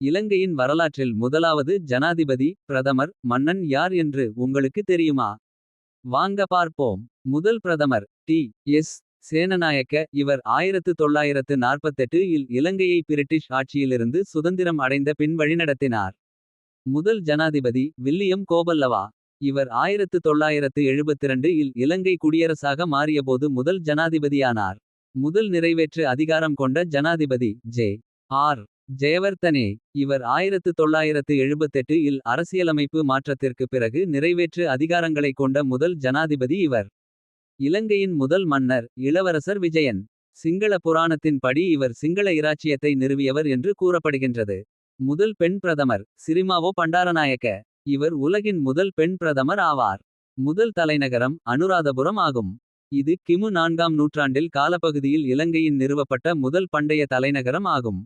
இலங்கையின் வரலாற்றில் முதலாவது ஜனாதிபதி பிரதமர் மன்னன் யார் என்று உங்களுக்கு தெரியுமா. வாங்க பார்ப்போம் முதல் பிரதமர் டி எஸ் சேனநாயக்க இவர் 1948 இல் இலங்கையை பிரிட்டிஷ் ஆட்சியிலிருந்து சுதந்திரம் அடைந்த பின் வழிநடத்தினார். முதல் ஜனாதிபதி வில்லியம் கோபல்லவா இவர் 1972 இல் இலங்கை குடியரசாக மாறியபோது முதல் ஜனாதிபதியானார். முதல் நிறைவேற்று அதிகாரம் கொண்ட ஜனாதிபதி ஜே. ஆர். ஜெயவர்த்தனே இவர் 1978 இல் அரசியலமைப்பு மாற்றத்திற்கு பிறகு நிறைவேற்று அதிகாரங்களைக் கொண்ட முதல் ஜனாதிபதி இவர். இலங்கையின் முதல் மன்னர் இளவரசர் விஜயன். சிங்கள புராணத்தின் படி இவர் சிங்கள இராச்சியத்தை நிறுவியவர் என்று கூறப்படுகின்றது. முதல் பெண் பிரதமர் சிரிமாவோ பண்டாரநாயக்க. இவர் உலகின் முதல் பெண் பிரதமர் ஆவார். முதல் தலைநகரம் அனுராதபுரம் ஆகும். இது கிமு நான்காம் நூற்றாண்டில் காலப்பகுதியில் இலங்கையின் நிறுவப்பட்ட முதல் பண்டைய தலைநகரம் ஆகும்.